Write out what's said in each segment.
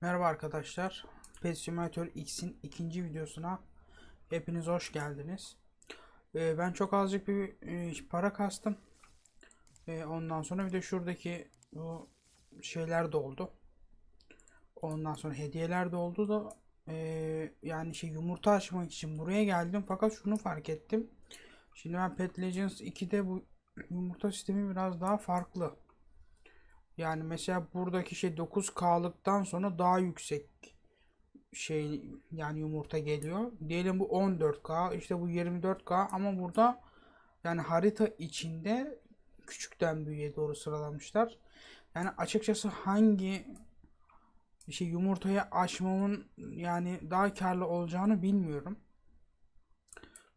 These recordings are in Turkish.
Merhaba arkadaşlar. Pet Simulator X'in ikinci videosuna hepiniz hoş geldiniz. Ee, ben çok azıcık bir e, para kastım. Ee, ondan sonra bir de şuradaki bu şeyler doldu. Ondan sonra hediyeler de oldu da e, yani şey yumurta açmak için buraya geldim fakat şunu fark ettim. Şimdi ben Pet Legends 2'de bu yumurta sistemi biraz daha farklı. Yani mesela buradaki şey 9K'lıktan sonra daha yüksek şey yani yumurta geliyor. Diyelim bu 14K işte bu 24K ama burada yani harita içinde küçükten büyüğe doğru sıralamışlar. Yani açıkçası hangi şey yumurtayı açmamın yani daha karlı olacağını bilmiyorum.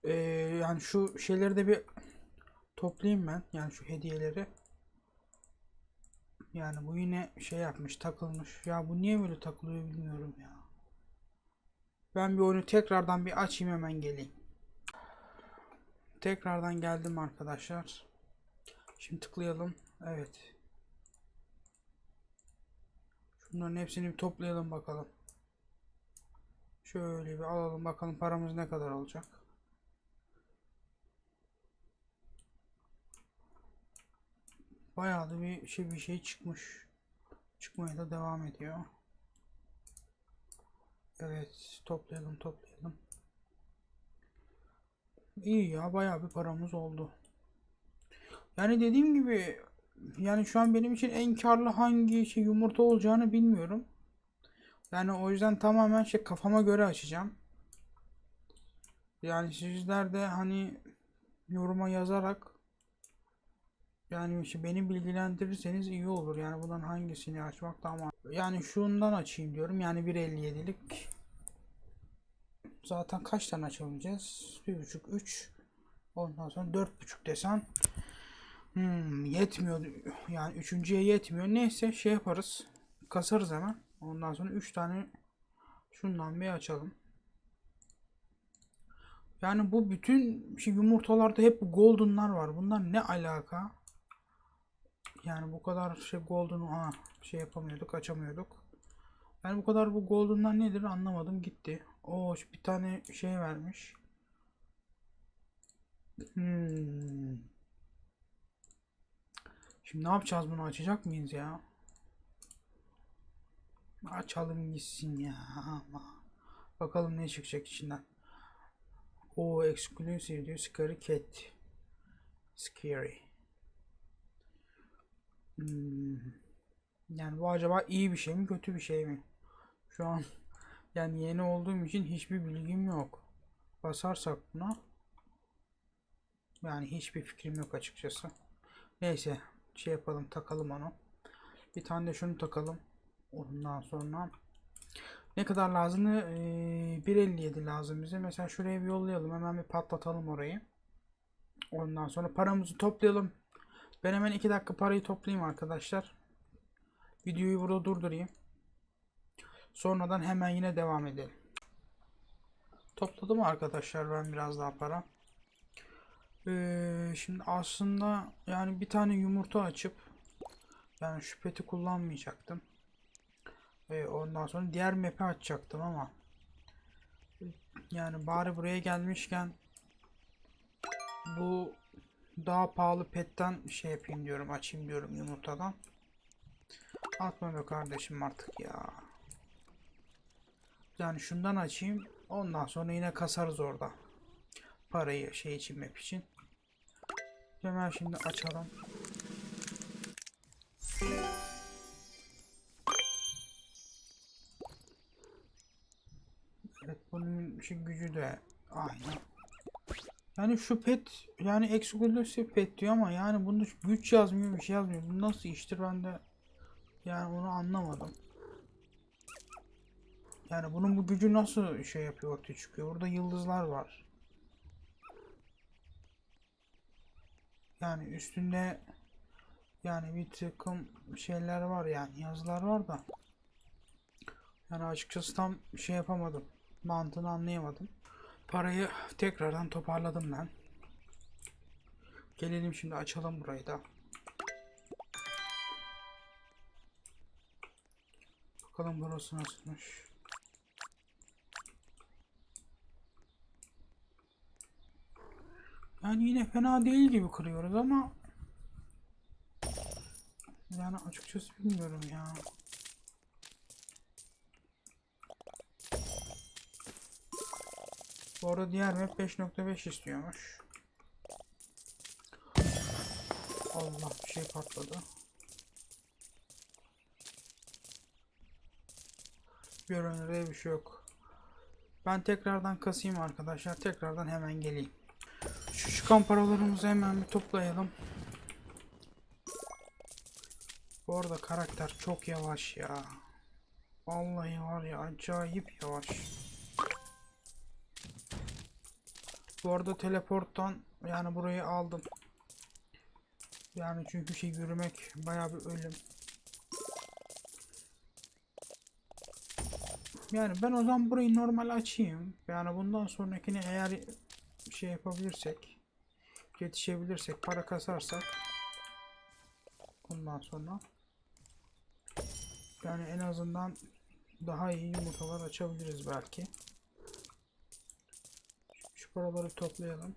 Ee, yani şu şeyleri de bir toplayayım ben. Yani şu hediyeleri. Yani bu yine şey yapmış, takılmış. Ya bu niye böyle takılıyor bilmiyorum ya. Ben bir oyunu tekrardan bir açayım hemen geleyim. Tekrardan geldim arkadaşlar. Şimdi tıklayalım. Evet. Şunların hepsini bir toplayalım bakalım. Şöyle bir alalım bakalım paramız ne kadar olacak. Bayağı da bir şey bir şey çıkmış. Çıkmaya da devam ediyor. Evet, toplayalım toplayalım. İyi ya bayağı bir paramız oldu. Yani dediğim gibi yani şu an benim için en karlı hangi şey yumurta olacağını bilmiyorum. Yani o yüzden tamamen şey kafama göre açacağım. Yani sizler de hani yoruma yazarak yani işte beni bilgilendirirseniz iyi olur. Yani bundan hangisini açmak daha mantıklı. Yani şundan açayım diyorum. Yani 1.57'lik. Zaten kaç tane açabileceğiz? 1.5 3. Ondan sonra 4.5 desen. Hmm, yetmiyor. Yani üçüncüye yetmiyor. Neyse şey yaparız. Kasarız hemen. Ondan sonra 3 tane şundan bir açalım. Yani bu bütün şey yumurtalarda hep golden'lar var. Bunlar ne alaka? Yani bu kadar şey golden ha şey yapamıyorduk, açamıyorduk. Yani bu kadar bu golden'lar nedir anlamadım gitti. O bir tane şey vermiş. Hmm. Şimdi ne yapacağız bunu açacak mıyız ya? Açalım gitsin ya. Ama. Bakalım ne çıkacak içinden. O exclusive diyor Scary Cat. Scary. Hmm. Yani bu acaba iyi bir şey mi kötü bir şey mi? Şu an yani yeni olduğum için hiçbir bilgim yok. Basarsak buna yani hiçbir fikrim yok açıkçası. Neyse şey yapalım takalım onu. Bir tane de şunu takalım. Ondan sonra ne kadar lazım? Ee, 1.57 lazım bize. Mesela şuraya bir yollayalım. Hemen bir patlatalım orayı. Ondan sonra paramızı toplayalım. Ben hemen 2 dakika parayı toplayayım arkadaşlar. Videoyu burada durdurayım. Sonradan hemen yine devam edelim. Topladım arkadaşlar ben biraz daha para. Ee, şimdi aslında yani bir tane yumurta açıp yani şu peti kullanmayacaktım. Ee, ondan sonra diğer map'i açacaktım ama yani bari buraya gelmişken bu daha pahalı petten şey yapayım diyorum açayım diyorum yumurtadan. Atma be kardeşim artık ya. Yani şundan açayım. Ondan sonra yine kasarız orada. Parayı şey için map için. Hemen şimdi açalım. Evet bunun şey gücü de aynı. Yani şu pet yani exclusive pet diyor ama yani bunda güç yazmıyor bir şey yazmıyor. Bu nasıl iştir ben de yani onu anlamadım. Yani bunun bu gücü nasıl şey yapıyor ortaya çıkıyor. Burada yıldızlar var. Yani üstünde yani bir takım şeyler var yani yazılar var da. Yani açıkçası tam şey yapamadım. Mantığını anlayamadım. Parayı tekrardan toparladım ben. Gelelim şimdi açalım burayı da. Bakalım burası nasılmış. Yani yine fena değil gibi kırıyoruz ama yani açıkçası bilmiyorum ya. Bu arada diğer map 5.5 istiyormuş. Allah bir şey patladı. Görünürde bir şey yok. Ben tekrardan kasayım arkadaşlar. Tekrardan hemen geleyim. Şu çıkan paralarımızı hemen bir toplayalım. Bu arada karakter çok yavaş ya. Vallahi var ya acayip yavaş. Bu arada teleporttan yani burayı aldım. Yani çünkü şey yürümek bayağı bir ölüm. Yani ben o zaman burayı normal açayım. Yani bundan sonrakini eğer şey yapabilirsek yetişebilirsek para kasarsak bundan sonra yani en azından daha iyi yumurtalar açabiliriz belki. Paraları toplayalım.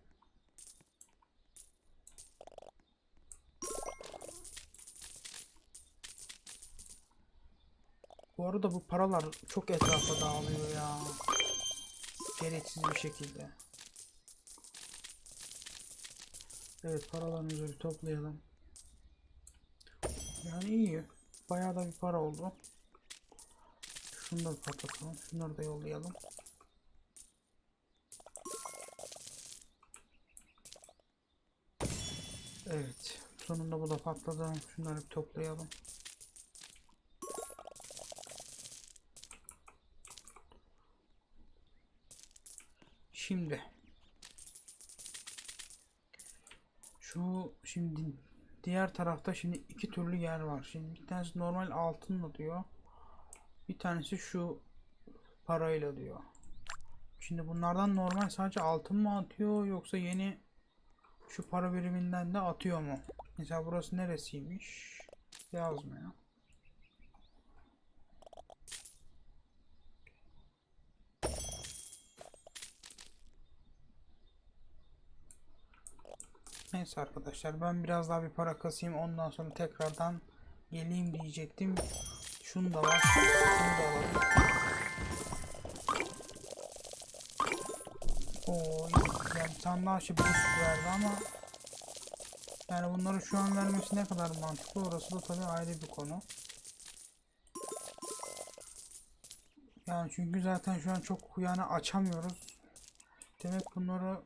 Bu arada bu paralar çok etrafa dağılıyor ya. Gereksiz bir şekilde. Evet paralarımızı bir toplayalım. Yani iyi. Bayağı da bir para oldu. Da patlatalım. Şunları da yollayalım. Evet. Sonunda bu da patladı. Şunları bir toplayalım. Şimdi şu şimdi diğer tarafta şimdi iki türlü yer var. Şimdi bir tanesi normal altınla diyor. Bir tanesi şu parayla diyor. Şimdi bunlardan normal sadece altın mı atıyor yoksa yeni şu para biriminden de atıyor mu? Mesela burası neresiymiş? Yazmıyor. Neyse arkadaşlar ben biraz daha bir para kasayım ondan sonra tekrardan geleyim diyecektim. Şunu da var. Şunu da alalım. Oo, yani sen daha şey boost verdi ama yani bunları şu an vermesi ne kadar mantıklı orası da tabii ayrı bir konu. Yani çünkü zaten şu an çok yani açamıyoruz. Demek bunları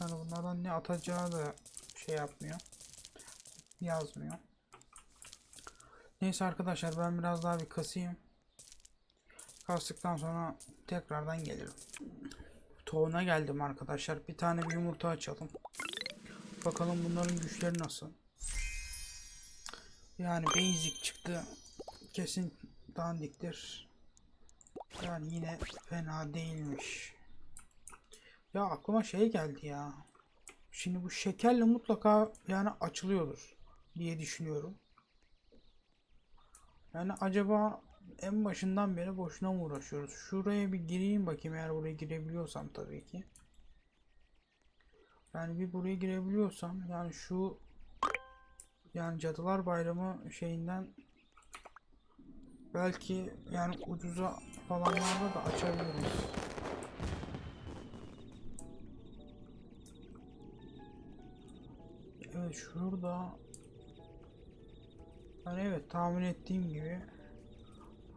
yani bunlardan ne atacağı da şey yapmıyor. Yazmıyor. Neyse arkadaşlar ben biraz daha bir kasayım. Kastıktan sonra tekrardan gelirim. Toğuna geldim arkadaşlar. Bir tane bir yumurta açalım. Bakalım bunların güçleri nasıl. Yani basic çıktı. Kesin dandiktir. Yani yine fena değilmiş. Ya aklıma şey geldi ya. Şimdi bu şekerle mutlaka yani açılıyordur diye düşünüyorum. Yani acaba en başından beri boşuna mı uğraşıyoruz? Şuraya bir gireyim bakayım eğer buraya girebiliyorsam tabii ki. Yani bir buraya girebiliyorsam yani şu yani Cadılar Bayramı şeyinden belki yani ucuza falanlarda da açabiliriz. Evet şurada yani evet tahmin ettiğim gibi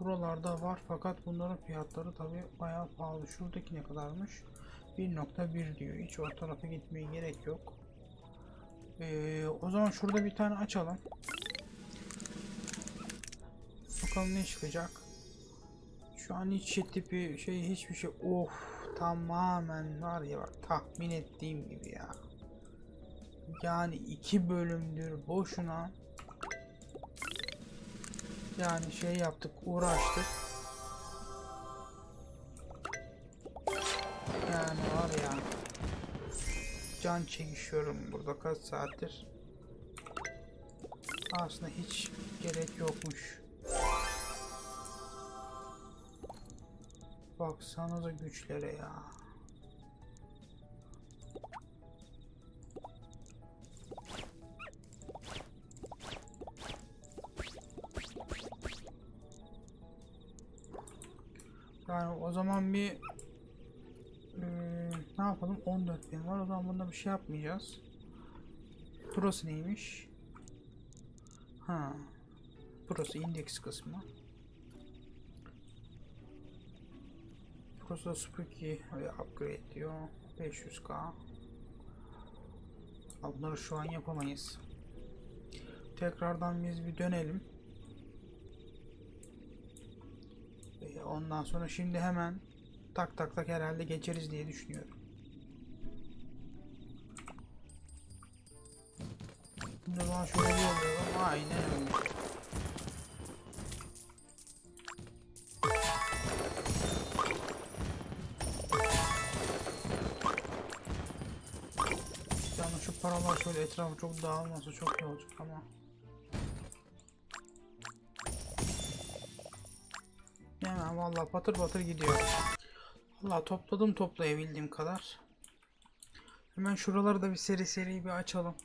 buralarda var fakat bunların fiyatları tabi bayağı pahalı. Şuradaki ne kadarmış? 1.1 diyor. Hiç o tarafa gitmeye gerek yok. Ee, o zaman şurada bir tane açalım. Bakalım ne çıkacak. Şu an hiç şey tipi şey hiçbir şey of tamamen var ya bak tahmin ettiğim gibi ya. Yani iki bölümdür boşuna yani şey yaptık uğraştık. Yani var ya can çekişiyorum burada kaç saattir. Aslında hiç gerek yokmuş. Baksanıza güçlere ya. Yani o zaman bir eee, ne yapalım? 14 bin var. O zaman bunda bir şey yapmayacağız. Burası neymiş? Ha. Burası indeks kısmı. Burası da Spooky ve upgrade diyor. 500k. Ama Bunları şu an yapamayız. Tekrardan biz bir dönelim. Ee, Ondan sonra şimdi hemen tak tak tak herhalde geçeriz diye düşünüyorum. Şimdi o şöyle bir yollayalım. Aynen öyle. Yani şu paralar şöyle etrafı çok dağılmasa çok iyi olacak ama. Yani vallahi patır patır gidiyor. Vallahi topladım toplayabildiğim kadar. Hemen şuraları da bir seri seri bir açalım.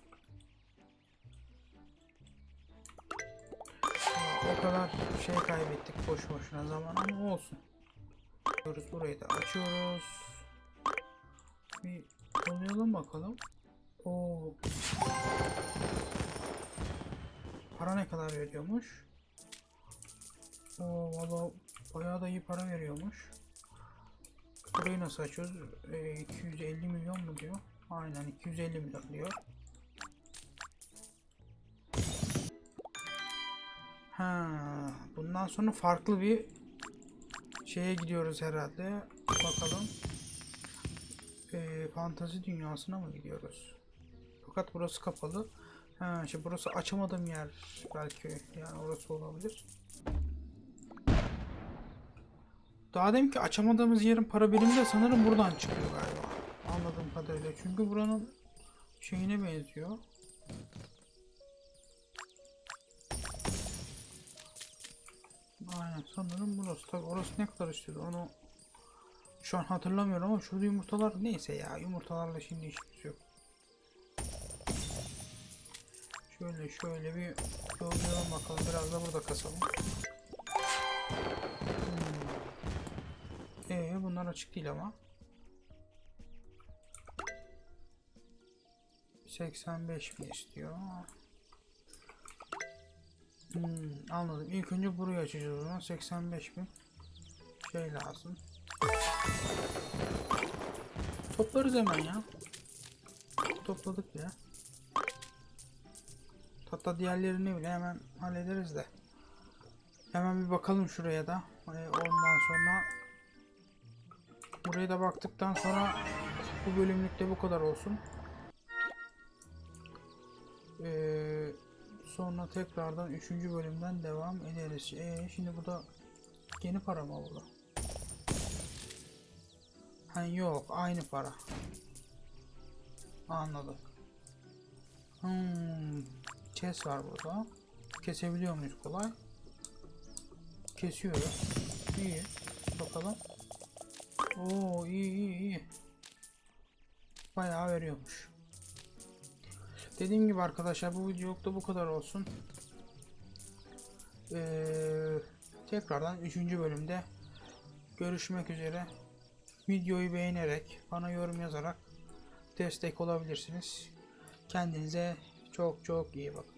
O kadar şey kaybettik boş boşuna zaman ama olsun. Açıyoruz burayı da açıyoruz. Bir oynayalım bakalım. Oo. Para ne kadar veriyormuş? Oo valla bayağı da iyi para veriyormuş. Burayı nasıl açıyoruz? Ee, 250 milyon mu diyor? Aynen 250 milyon diyor. Ha, bundan sonra farklı bir şeye gidiyoruz herhalde. Bakalım. Ee, fantazi dünyasına mı gidiyoruz? Fakat burası kapalı. Ha, işte burası açamadığım yer belki yani orası olabilir. Daha demin ki açamadığımız yerin para birimi de sanırım buradan çıkıyor galiba. Anladığım kadarıyla. Çünkü buranın şeyine benziyor. Aynen sanırım burası. Tabi orası ne kadar istiyordu onu şu an hatırlamıyorum ama şurada yumurtalar neyse ya yumurtalarla şimdi işimiz yok. Şöyle şöyle bir yollayalım bakalım biraz da burada kasalım. Bunlar açık değil ama. 85 mi istiyor? Hmm, anladım. İlk önce burayı açacağız o zaman. 85 bin şey lazım. Toplarız hemen ya. Topladık ya. Hatta diğerlerini bile hemen hallederiz de. Hemen bir bakalım şuraya da. Ee, ondan sonra buraya da baktıktan sonra bu bölümlükte bu kadar olsun. Ee, sonra tekrardan 3. bölümden devam ederiz. Ee, şimdi burada yeni para mı oldu? Ha yok aynı para. Anladım. Hmm, chest var burada. Kesebiliyor muyuz kolay? Kesiyoruz. İyi. Bakalım. Oo iyi iyi iyi. Bayağı veriyormuş. Dediğim gibi arkadaşlar bu videoluk da bu kadar olsun. Ee, tekrardan 3. bölümde görüşmek üzere. Videoyu beğenerek, bana yorum yazarak destek olabilirsiniz. Kendinize çok çok iyi bakın.